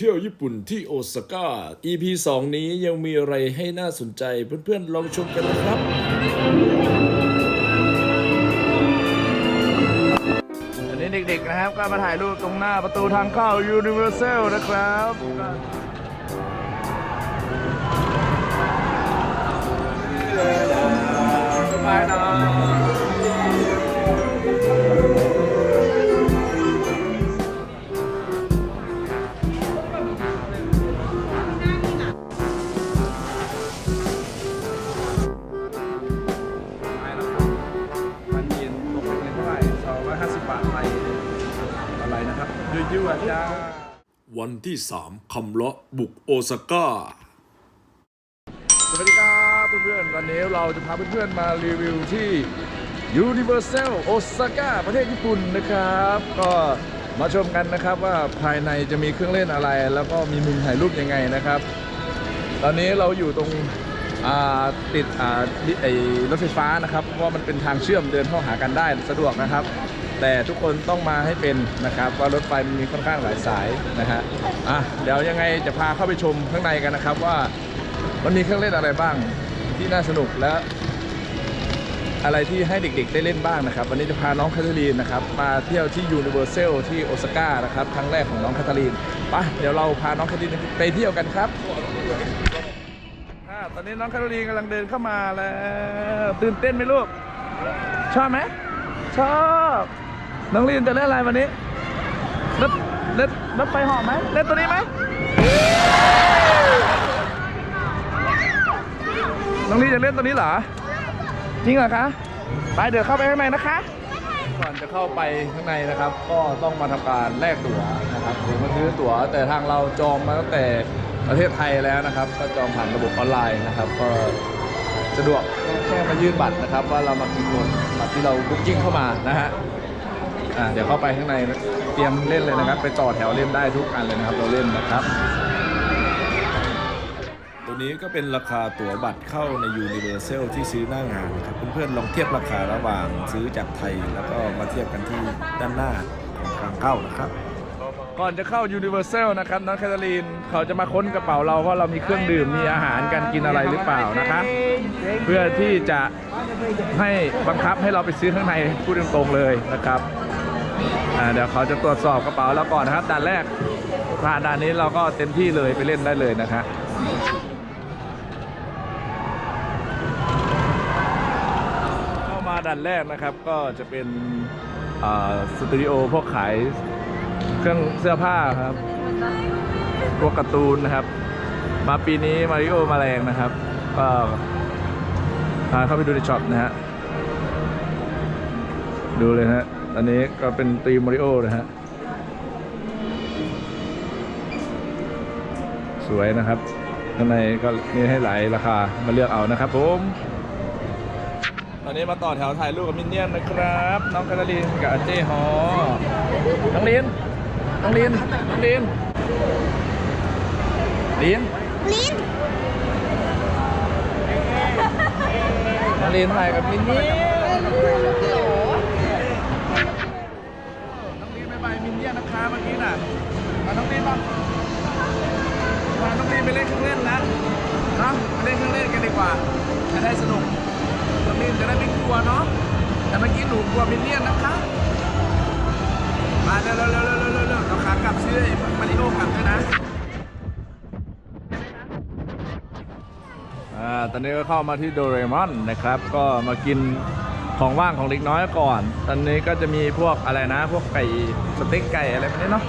เที่ยวญี่ปุ่นที่โอซาก้า EP 2 นี้ยังมีอะไรให้น่าสนใจเพื่อนๆลองชมกันนะครับอันนี้เด็กๆนะครับก็มาถ่ายรูปตรงหน้าประตูทางเข้า Universal นะครับสบายนะ ยั่วจ้า วันที่ 3คำเลาะบุกโอซาก้า สวัสดีครับเพื่อนๆวันนี้เราจะพาเพื่อนๆมารีวิวที่ Universal Osaka ประเทศญี่ปุ่นนะครับ ก็มาชมกันนะครับว่าภายในจะมีเครื่องเล่นอะไร แล้วก็มีมุมถ่ายรูปยังไงนะครับ ตอนนี้เราอยู่ตรงอ่าติดอ่าดิไอรถไฟฟ้านะครับเพราะว่ามันเป็นทางเชื่อมเดินเข้าหากันได้สะดวกนะครับ แต่ทุกคนต้องมาให้เป็นนะครับว่ารถไฟมันมีค่อนข้างหลายสายนะฮะอะเดี๋ยวยังไงจะพาเข้าไปชมข้างในกันนะครับว่ามันมีเครื่องเล่นอะไรบ้างที่น่าสนุกและอะไรที่ให้เด็กๆได้เล่นบ้างนะครับ วันนี้จะพาน้องคาทาลีนนะครับ มาเที่ยวที่ยูนิเวอร์แซลที่โอซาก้านะครับครั้งแรกของน้องคาทาลีนไปเดี๋ยวเราพาน้องคาทาลีนไปเที่ยวกันครับตอนนี้น้องคาทาลีนกำลังเดินเข้ามาแล้ว ตื่นเต้นไหมลูก ชอบไหมชอบ น้องลีนจะเล่นอะไรวันนี้เล่นเล่นรถไฟเหาะไหมเล่นตัวนี้ไหมน้องลีจะเล่นตัวนี้เหรอ จริงเหรอคะ ไปเดี๋ยวเข้าไปข้างในนะคะ ก่อนจะเข้าไปข้างในนะครับ ก็ต้องมาทำการแลกตั๋วนะครับหรือมาซื้อตั๋ว แต่ทางเราจองมาตั้งแต่ประเทศไทยแล้วนะครับ ก็จองผ่านระบบออนไลน์นะครับ ก็สะดวกแค่มายื่นบัตรนะครับ ว่าเรามากี่คนบัตรที่เราบุ๊กิ้งเข้ามานะฮะ อ่าเดี๋ยวเข้าไปข้างในเตรียมเล่นเลยนะครับ ไปต่อแถวเล่นได้ทุกอันเลยนะครับ เราเล่นนะครับ ตัวนี้ก็เป็นราคาตั๋วบัตรเข้าใน Universal ที่ซื้อหน้างานนะครับเพื่อนๆลองเทียบราคาระหว่างซื้อจากไทยแล้วก็มาเทียบกันที่ด้านหน้าของทางเข้านะครับก่อนจะเข้า Universal นะครับน้องแคทเธอรีนเขาจะมาค้นกระเป๋าเราว่าเรามีเครื่องดื่มมีอาหารการกินอะไรหรือเปล่านะครับเพื่อที่จะให้บังคับให้เราไปซื้อข้างในพูดตรงๆเลยนะครับอ่า เดี๋ยวเขาจะตรวจสอบกระเป๋าเราก่อนนะครับด่านแรกผ่านด่านนี้เราก็เต็มที่เลยไปเล่นได้เลยนะครับเข้ามาด่านแรกนะครับก็จะเป็นสตูดิโอพวกขายเครื่องเสื้อผ้าครับพวกการ์ตูนนะครับ มาปีนี้มาริโอมาแรงนะครับ ก็พาเข้าไปดูในช็อปนะฮะดูเลยนะฮะ อันนี้ก็เป็นตีมมาริโอนะฮะ สวยนะครับข้างในก็มีให้หลายราคามาเลือกเอานะครับผมตอนนี้มาต่อแถวถ่ายรูปกับมินเนี่ยนนะครับ น้องคาราลีนกับอาเจ้ฮอน้องลินน้องลินน้องลินลินลิ้นน้องลินถ่ายกับมินเนี่ยนน้องลิน ไปเล่นเครื่องเล่นนะเนาะไปเล่นเครื่องเล่นกันดีกว่าจะได้สนุกน้องลินจะได้ไม่กลัวเนาะแต่เมื่อกี้หนูกลัวมินเนี่ยนนะคะ มาเร็วเร็วเร็วเร็วเร็วเราขากลับซื้อมาริโอกลับด้วยนะอ่าตอนนี้ก็เข้ามาที่โดเรมอนนะครับ ก็มากินของว่างของเด็กน้อยก่อน ตอนนี้ก็จะมีพวกอะไรนะ พวกไก่สเต็กไก่อะไรแบบนี้เนาะ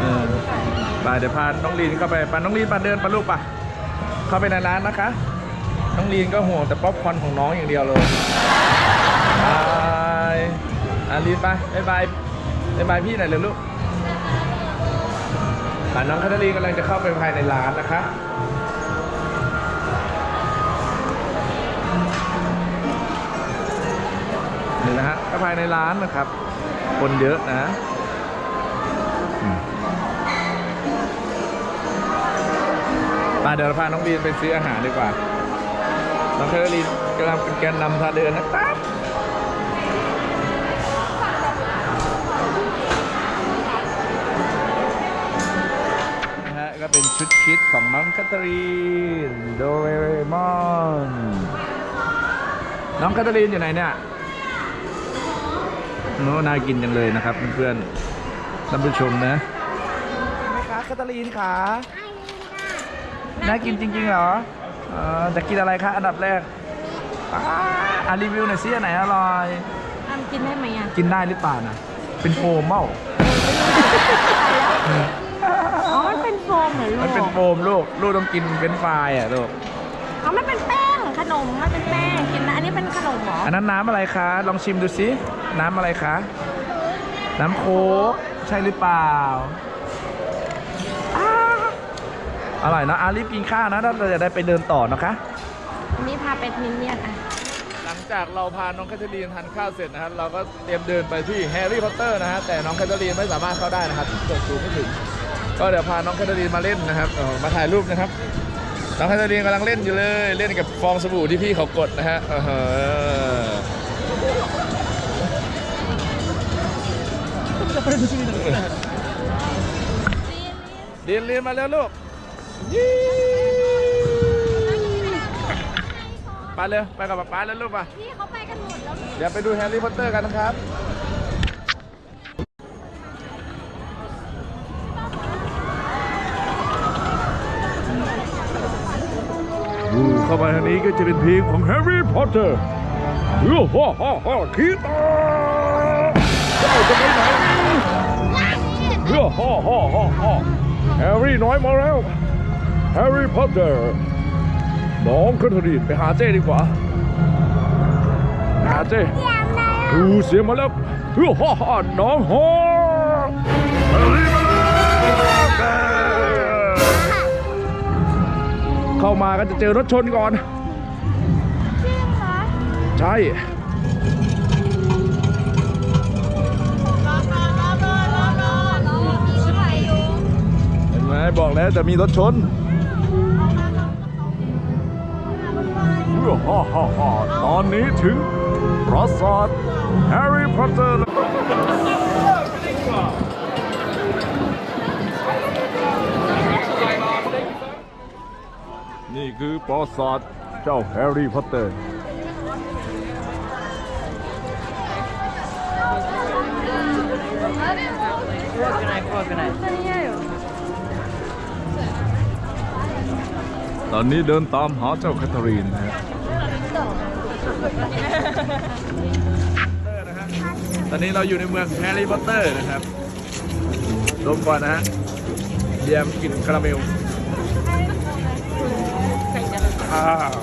เออไปเดี๋ยวพาน้องลีนเข้าไปปาน้องลีนปาเดินปาลูกปะเข้าไปในร้านนะคะ น้องลีนก็ห่วงแต่ป๊อปคอร์นของน้องอย่างเดียวเลยบายอ่าลีนไปบายบายบายบายพี่หน่อยเลยลูกอ่าน้องคาทาลีนกำลังจะเข้าไปภายในร้านนะคะนี่นะฮะก็ภายในร้านนะครับ คนเยอะนะ เดี๋ยวเราพาน้องบีนไปซื้ออาหารดีกว่า น้องเคอรีนกำลังเป็นแกนนำพาเดินนะครับก็เป็นชุดคิดของน้องแคทเธอรีนโดเรมอนน้องแคทเธอรีนอยู่ไหนเนี่ยโน้น่ากินจังเลยนะครับเพื่อนๆท่านผู้ชมนะไหมคะแคทเธอรีนขา น่ากินจริงๆเหรอเออจะกินอะไรคะอันดับแรกอ่าอะรีวิวหน่อยสิอันไหนอร่อย ทำกินได้ไหมอะกินได้หรือเปล่านะเป็นโฟมเมาอ๋อมันเป็นโฟมเหรอลูกมันเป็นโฟมลูก ลูกต้องกินเป็นไฟรายอะลูก อ๋อมันเป็นแป้งขนมมันเป็นแป้งกินนะอันนี้เป็นขนมเหรออันนั้นน้ำอะไรคะ ลองชิมดูสิ น้ำอะไรคะ น้ำโค้กใช่หรือเปล่าอ้า อร่อยนะอารีบกินข้าวนะเราจะได้ไปเดินต่อนะคะอันนี้พาไปมินเนี่ยนอะหลังจากเราพาน้องแคทเธอรีนทานข้าวเสร็จนะครับ เราก็เตรียมเดินไปที่แฮร์รี่พอตเตอร์นะฮะแต่น้องแคทเธอรีนไม่สามารถเข้าได้นะครับเกิดสูงไม่ถึง ก็เดี๋ยวพาน้องแคทเธอรีนมาเล่นนะครับเออมาถ่ายรูปนะครับน้องแคทเธอรีนกำลังเล่นอยู่เลยเล่นกับฟองสบู่ที่พี่เขากดนะฮะเออเรียนเรียนมาแล้วลูกยี่ ไปเลยไปกับป๊าป๊าแล้วลูกป่ะพี่เขาไปกันหมดแล้วเดี๋ยวไปดูแฮร์รี่พอตเตอร์กันนะครับ เข้ามาทางนี้ก็จะเป็นเพลงของแฮร์รี่พอตเตอร์ฮ่าฮ่าฮ่าฮ่าคีตาเจ้าจะไปไหนฮ่าฮ่าฮ่าฮ่าฮ่าแฮร์รี่น้อยมาแล้ว แฮร์รี่พอตเตอร์น้องแคทเธอรีนไปหาเจ้ดีกว่าหาเจ้ดูเสียงมาแล้วเฮ้อฮ่าฮ่าน้องฮอแฮร์รี่มาแล้วเข้ามาก็จะเจอรถชนก่อนจริงเหรอใช่รอก่อนรอก่อนรอก่อนรอมีเท่าไหร่อยู่เห็นไหมบอกแล้วจะมีรถชน ฮ่าฮ่าฮ่าตอนนี้ถึงปราสาทแฮร์รี่พอตเตอร์ นี่คือปราสาทเจ้าแฮร์รี่พอตเตอร์ตอนนี้เดินตามหาเจ้าแคทเธอรีนนะ ตอนนี้เราอยู่ในเมืองแฮร์รี่พอตเตอร์นะครับลมก่อนนะฮะเยี่ยมกินคาราเมลอ้าว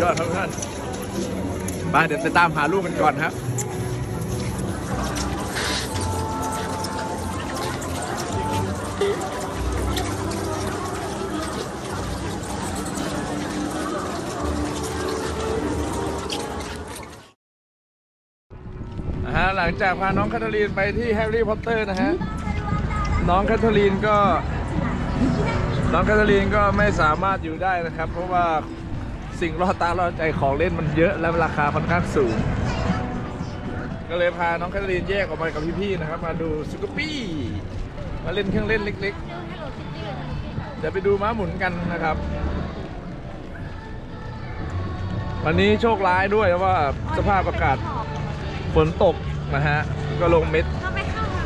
ยอดครับท่านมาเดี๋ยวไปตามหาลูกกันก่อนครับ งจากพาน้องแคทเธอรีนไปที่แฮร์รี่พอตเตอร์นะฮะ น้องแคทเธอรีนก็ น้องแคทเธอรีนก็ไม่สามารถอยู่ได้นะครับ เพราะว่าสิ่งล่อตาล่อใจของเล่นมันเยอะและราคาค่อนข้างสูง ก็เลยพาน้องแคทเธอรีนแยกออกมากับพี่ๆนะครับ มาดูสกูปปี้มาเล่นเครื่องเล่นเล็กๆ เดี๋ยวไปดูม้าหมุนกันนะครับ วันนี้โชคร้ายด้วยเพราะว่าสภาพอากาศฝนตก นะฮะ ก็ลงเม็ดก็ไม่เข้ามา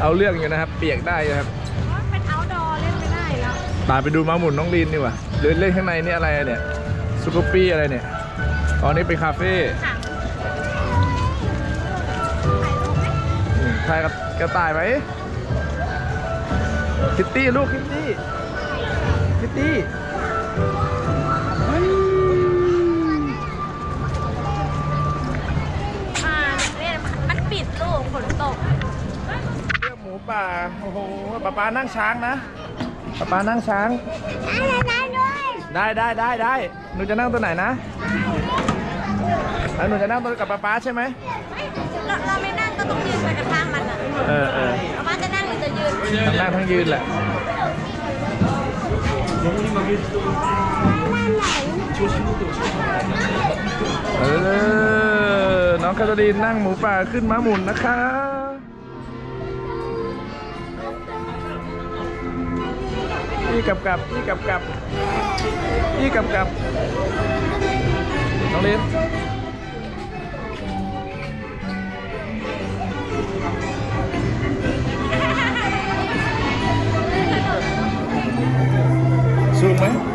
เอาเรื่องอยู่นะครับ เปียกได้นะครับเพราะเป็น outdoor เล่นไม่ได้แล้วตามไปดูม้าหมุนน้องลีนดีกว่าหรือเล่นข้างในนี่อะไรเนี่ยซูเปอร์ปี้อะไรเนี่ยอ๋อนี่เป็นคาเฟ่ค่ะอืมใช่กับกระต่ายไหมคิตตี้ลูกคิตตี้คิตตี้ กฝนตกเรื่องหมูป่า โอ้โหป้าป้านั่งช้างนะป้าป้านั่งช้าง ได้ได้ได้ได้หนูจะนั่งตัวไหนนะแล้วหนูจะนั่งตัวกับป้าป้าใช่ไหมเราเราไม่นั่งก็ต้องยืนไปกับทางมันอะเออเออเอามาจะนั่งหรือจะยืนทั้งนั่งทั้งยืนแหละเออ น้องคาตาลีนนั่งหมูป่าขึ้นม้าหมุนนะคะเออีกับกับอีกับกับอีกับกับน้องลินสูงไหม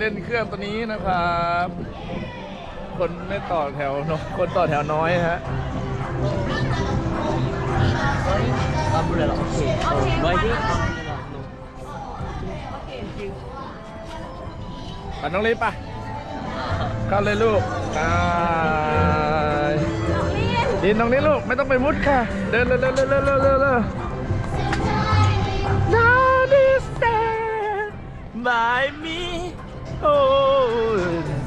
เล่นเครื่องตัวนี้นะครับ คนไม่ต่อแถวน้อยคนต่อแถวน้อยฮะ ปัดน้องลิฟต์ป่ะเข้าเลยลูกไปดินตรงนี้ลูกไม่ต้องไปมุดค่ะ เดินเร็วเร็วเร็วเร็วเร็วเร็วเร็ว Now this stand by me oh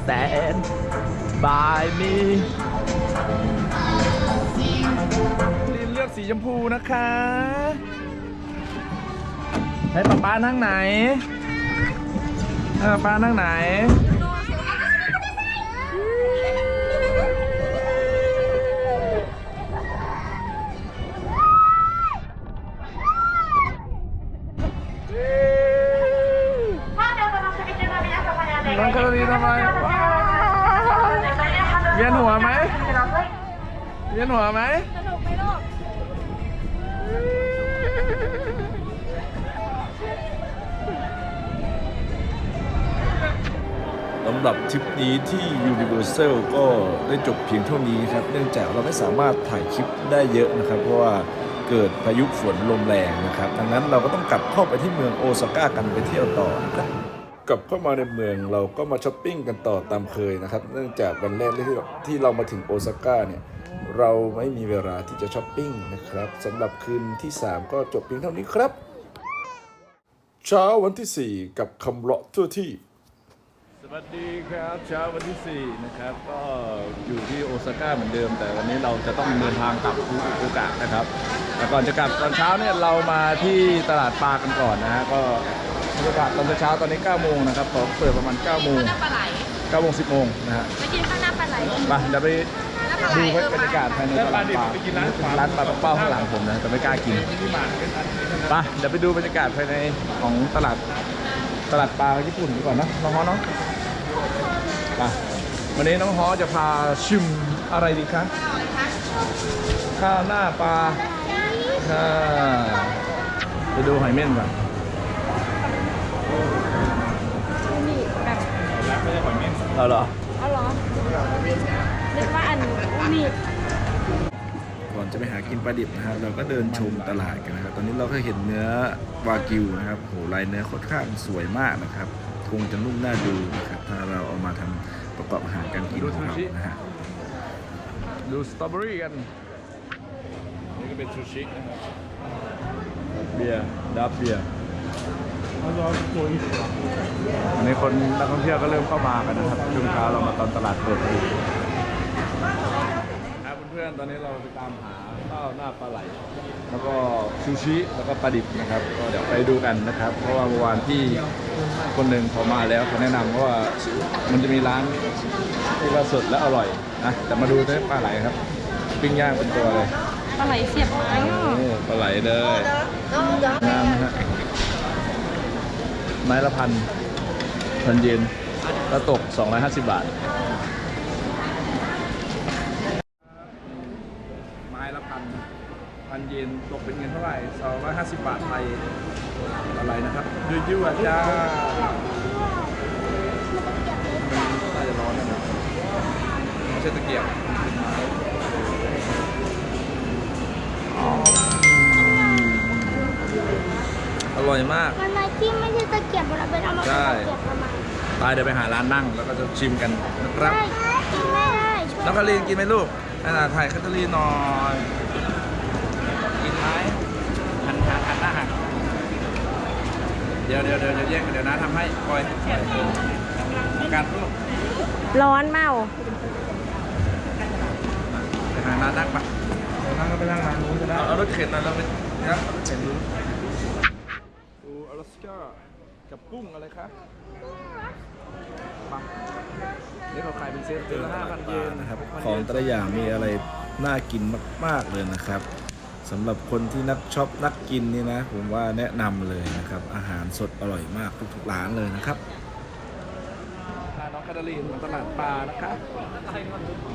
stand by me ลินเลือกสีชมพูนะคะ ให้ป๊าป๊านั่งไหน เออป้านั่งไหน น้องคาร์ดีทำไมว้าวเวียนหัวไหมเวียนหัวไหมำหรับทริปนี้ที่ Universal ก็ได้จบเพียงเท่านี้ครับ เนื่องจากเราไม่สามารถถ่ายคลิปได้เยอะนะครับ เพราะว่าเกิดพายุฝนลมแรงนะครับดังนั้นเราก็ต้องกลับเข้าไปที่เมืองโอซาก้ากันไปเที่ยวต่อนะครับกลับเข้ามาในเมืองเราก็มาช้อปปิ้งกันต่อตามเคยนะครับ เนื่องจากวันแรกที่เราที่เรามาถึงโอซาก้าเนี่ยเราไม่มีเวลาที่จะช้อปปิ้งนะครับสำหรับคืนที่ 3 ก็จบเพียงเท่านี้ครับ เช้าวันที่ 4 กับคำเลาะทั่วที่ วัสดีครับเช้าวันที่ 4 นะครับ ก็อยู่ที่โอซาก้าเหมือนเดิม แต่วันนี้เราจะต้องเดินทางกลับฟุกุโอกะนะครับแต่ก่อนจะกลับตอนเช้าเนี่ยเรามาที่ตลาดปลากันก่อนนะฮะก็บรรยากาศตอนเช้าตอนนี้ 9 โมงนะครับของเปิดประมาณ 9 โมง น้ำปลาไหล9 โมง 10 โมงนะฮะไปกินข้าวหน้าปลาไหลไปเดี๋ยวไปน้ำปลาไหลดูเออบรรยากาศภายในตลาดปลาร้านปลาเป้าข้างหลังผมนะแต่ไม่กล้ากินไปเดี๋ยวไปดูบรรยากาศภายในของตลาดตลาดปลาญี่ปุ่นดีกว่อนเนอะน้องฮอเนาะ ไปวันนี้น้องฮอจะพาชิมอะไรดีคะข้าวหน้าปลาค่ะไปดูหอยเม่นก่อนนี่แบบเอาเหรอเอาเหรอนึกว่าอันนี่ก่อนจะไปหากินปลาดิบนะครับเราก็เดินชมตลาดกันนะครับ ตอนนี้เราก็เห็นเนื้อวากิวนะครับโหลายเนื้อค่อนข้างสวยมากนะครับ คงจะนุ่มน่าดูนะครับถ้าเราเอามาทำประกอบอาหารการกินของเรานะฮะดูสตรอเบอรี่กันนี่ก็เป็นซูชินะครับเบียร์ดับเบียร์อันนี้คนนักท่องเที่ยวก็เริ่มเข้ามากันนะครับช่วงเช้าเรามาตอนตลาดเปิด พอดีครับเพื่อนๆ ตอนนี้เราไปตามหาข้าวหน้าปลาไหล แล้วก็ซูชิ แล้วก็ปลาดิบนะครับ ก็เดี๋ยวไปดูกันนะครับ เพราะว่าเมื่อวานที่คนหนึ่งเขามาแล้วเขาแนะนำว่ามันจะมีร้านที่ว่าสดและอร่อยนะแต่มาดูเนื้อปลาไหลครับ ปิ้งย่างเป็นตัวเลยปลาไหลเสียบไม้อะนี่ปลาไหลเลยงามนะฮะไม้ละพันพันเยนแล้วตก 250 บาท ไม้ละพันพัน เยนตกเป็นเงินเท่าไหร่250 บาทไทยอะไรนะครับยั่วๆจ้ามันน่าจะร้อนนะเนี่ยไม่ใช่ตะเกียบเป็นไม้อร่อยมาก มันอะไรที่ไม่ใช่ตะเกียบเราเป็นเอามาใช่เป็นตะเกียบทำไมไปเดี๋ยวไปหาร้านนั่งแล้วก็จะชิมกันนะครับได้กินไม่ได้น้องคารีนกินไหมลูกอ่าถ่ายคาตาลีนหน่อย กินไหมหันหันหันหน้าหัน เดี๋ยวเดี๋ยวเดี๋ยวเดี๋ยวแยกกันเดี๋ยวนะทำให้ปล่อยการลูกร้อนเมาไปหาร้านนั่งปะนั่งก็ไปนั่งร้านนู้นก็ได้เอารถเข็นหน่อยเราไปนะเอารถเข็นดูดูอลาสก้ากับกุ้งอะไรคะมานี่เขาขายเป็นเซตเดือนละห้าพันเยนนะครับของแต่ละอย่างมีอะไรน่ากินมาก ๆ เลยนะครับ สำหรับคนที่นักช็อปนักกินนี่นะ ผมว่าแนะนำเลยนะครับ อาหารสดอร่อยมากทุกๆร้านเลยนะครับพาน้องคาตาลีนมาตลาดปลานะคะ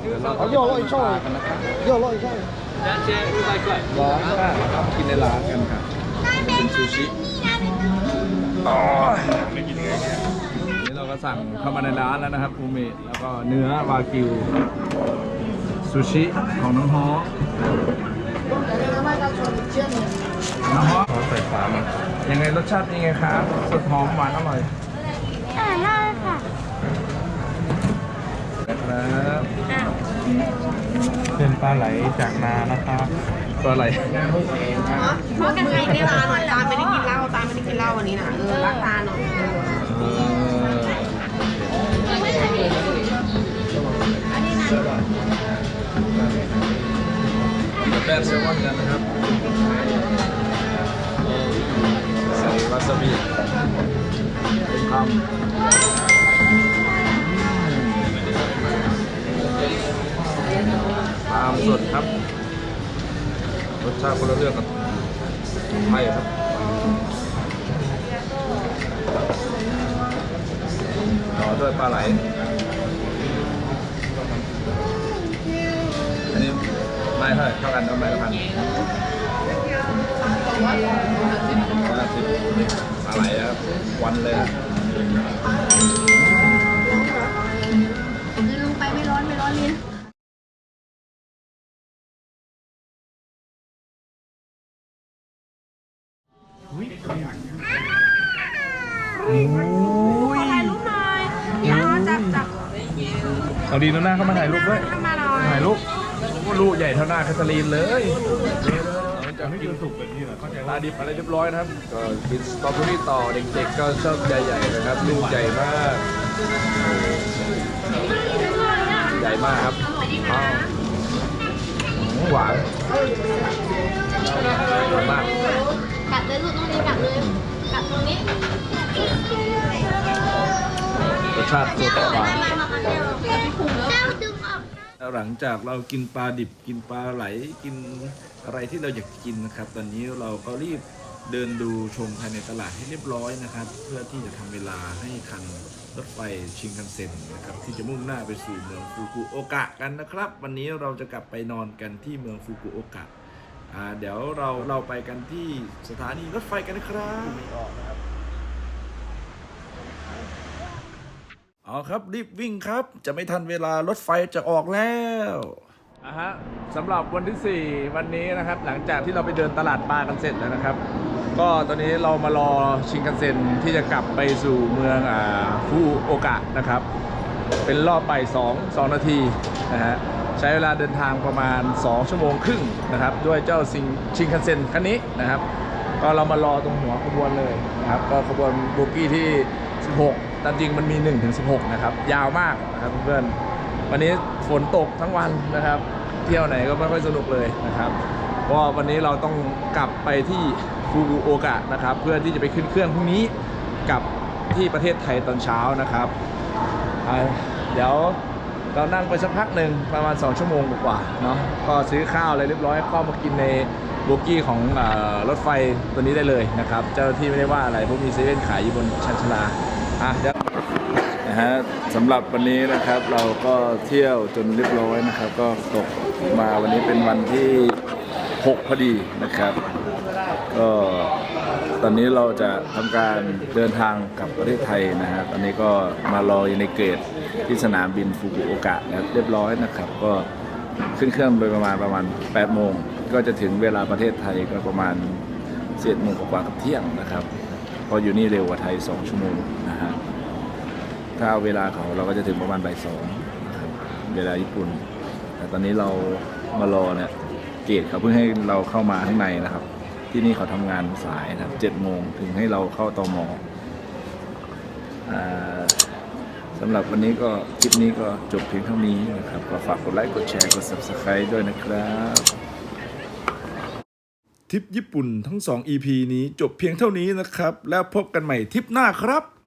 เดี๋ยวเราเอาย่อร้อยช่อยกันนะคะย่อร้อยช่อยร้อนค่ะกินในร้านกันค่ะเป็นซูชิอ๋อนี่เราก็สั่งเข้ามาในร้านแล้วนะครับอูมิแล้วก็เนื้อวากิวซูชิของน้องฮอน้องฮอ ขอใส่ฟ้ามายังไงรสชาติยังไงครับสดหอมหวานอร่อยอร่อยมากเลยค่ะครับเป็นปลาไหลจากนานะครับตัวอะไรเพราะกันใครในร้านหน่อยตาไม่ได้กินเหล้าตาไม่ได้กินเหล้าวันนี้นะเออรักตาหน่อย แป้งแซลมอนกันนะครับใส่วาซาบิเป็นคำปลามสดครับ รสชาติคนละเรื่องกับไทยครับต่อด้วยปลาไหล ม่เท่าไหร่เท่ากันเอาไม่ละพันร้อยห้าสิบปลาไหลครับวันเลยครับลงไปไม่ร้อนไม่ร้อนลิ้นถ่ายรูปหน่อยเดี๋ยวจับจับเอาดีนะหน้าเข้ามาถ่ายรูปด้วย เข้ามาหน่อยถ่ายรูปโอ้ ลูกใหญ่เท่าหน้าแคทเธอรีนเลยจะไม่กินสุกแบบนี้เหรอเข้าใจว่าดิบอะไรเรียบร้อยนะครับ ก็กินสตรอเบอรี่ต่อเด็กๆก็ชอบใหญ่ๆนะครับ ลูกใหญ่มาก ใหญ่มากครับอ้าวอืมหวานหวานมากกัดเลยลูกตรงนี้กัดเลยกัดตรงนี้รสชาติสดหวานเจ้ หลังจากเรากินปลาดิบกินปลาไหลกินอะไรที่เราอยากกินนะครับ ตอนนี้เราก็รีบเดินดูชมภายในตลาดให้เรียบร้อยนะครับ เพื่อที่จะทำเวลาให้คันรถไฟชิงคันเซ็นนะครับที่จะมุ่งหน้าไปสู่เมืองฟุกุโอกะกันนะครับ วันนี้เราจะกลับไปนอนกันที่เมืองฟุกุโอกะอ่าเดี๋ยวเราเราไปกันที่สถานีรถไฟกันนะครับ เอาครับรีบวิ่งครับ จะไม่ทันเวลารถไฟจะออกแล้วอะฮะสำหรับวันที่ 4 วันนี้นะครับ หลังจากที่เราไปเดินตลาดปลากันเสร็จแล้วนะครับ ก็ตอนนี้เรามารอชิงคันเซ็นที่จะกลับไปสู่เมืองอ่าฟูโอกะนะครับ เป็นรอบไป2 2นาทีนะฮะใช้เวลาเดินทางประมาณ 2 ชั่วโมงครึ่งนะครับ ด้วยเจ้าซิงชิงคันเซ็นคันนี้นะครับ ก็เรามารอตรงหัวขบวนเลยนะครับ ก็ขบวนโบกี้ที่ 16 ตามจริงมันมี1ถึง16 นะครับ ยาวมากนะครับเพื่อนๆวันนี้ฝนตกทั้งวันนะครับ เที่ยวไหนก็ไม่ค่อยสนุกเลยนะครับเพราะวันนี้เราต้องกลับไปที่ฟูกุโอกะนะครับ เพื่อที่จะไปขึ้นเครื่องพรุ่งนี้กลับที่ประเทศไทยตอนเช้านะครับเดี๋ยวเรานั่งไปสักพักหนึ่งประมาณ 2 ชั่วโมงกว่าเนาะก็ซื้อข้าวอะไรเรียบร้อยเข้ามากินในโบกี้ของอรถไฟตัวนี้ได้เลยนะครับ เจ้าหน้าที่ไม่ได้ว่าอะไรเพราะมีเซเว่นขายอยู่บนชันชลา อะเดี๋ยวนะฮะสำหรับวันนี้นะครับเราก็เที่ยวจนเรียบร้อยนะครับ ก็ตกมาวันนี้เป็นวันที่ 6 พอดีนะครับ ก็ตอนนี้เราจะทำการเดินทางกลับประเทศไทยนะฮะตอนนี้ก็มารออยู่ในเกตที่สนามบินฟุกุโอกะนะครับเรียบร้อยนะครับ ก็ขึ้นเครื่องโดยประมาณประมาณ 8 โมง ก็จะถึงเวลาประเทศไทยก็ประมาณ11โมงกว่ากับเที่ยงนะครับ พออยู่นี่เร็วกว่าไทย 2 ชั่วโมงนะฮะถ้าเอาเวลาเขาเราก็จะถึงประมาณบ่ายสองเวลาญี่ปุ่น แต่ตอนนี้เรามารอเนี่ยเกตเขาเพิ่งให้เราเข้ามาข้างในนะครับ ที่นี่เขาทำงานสายนะครับเจ็ดโมงถึงให้เราเข้าตอมอ่าสำหรับวันนี้ก็คลิปนี้ก็จบเพียงเท่านี้นะครับก็ฝากกดไลค์กดแชร์กด subscribe ด้วยนะครับ ทริปญี่ปุ่นทั้ง 2 EP นี้จบเพียงเท่านี้นะครับ แล้วพบกันใหม่ทริปหน้าครับ